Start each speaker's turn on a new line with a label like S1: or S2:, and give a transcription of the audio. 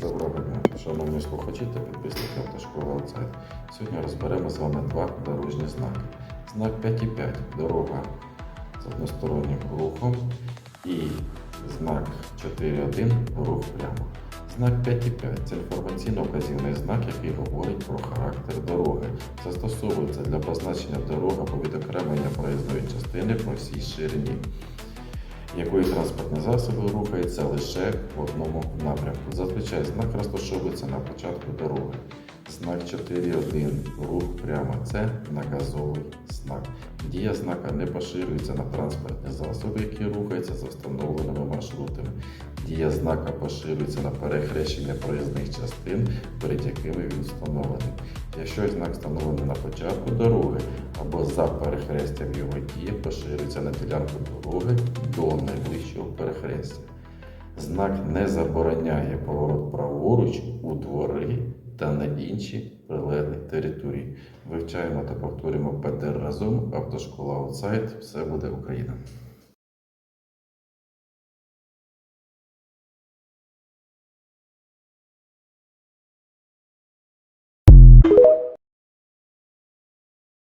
S1: Доброго дня, шановні слухачі та підписники автошколи Outside. Сьогодні розберемо з вами два дорожні знаки. Знак 5,5 дорога з одностороннім рухом і знак 4,1 рух прямо. Знак 5,5 це інформаційно-вказівний знак, який говорить про характер дороги. Застосовується для позначення дороги або відокремлення проїзної частини по всій ширині якої транспортні засоби рухаються лише в одному напрямку. Зазвичай знак розташовується на початку дороги. Знак 4.1 рух прямо це наказовий знак. Дія знака не поширюється на транспортні засоби, які рухаються за встановленими маршрутами. Дія знака поширюється на перехрещення проїзних частин, перед якими він встановлений. Якщо знак встановлений на початку дороги перехрестям його дія поширюється на ділянку дороги до найближчого перехрестя. Знак не забороняє поворот праворуч у двори та на інші прилеглі території. Вивчаємо та повторюємо ПДР разом. Автошкола Outside. Все буде Україна.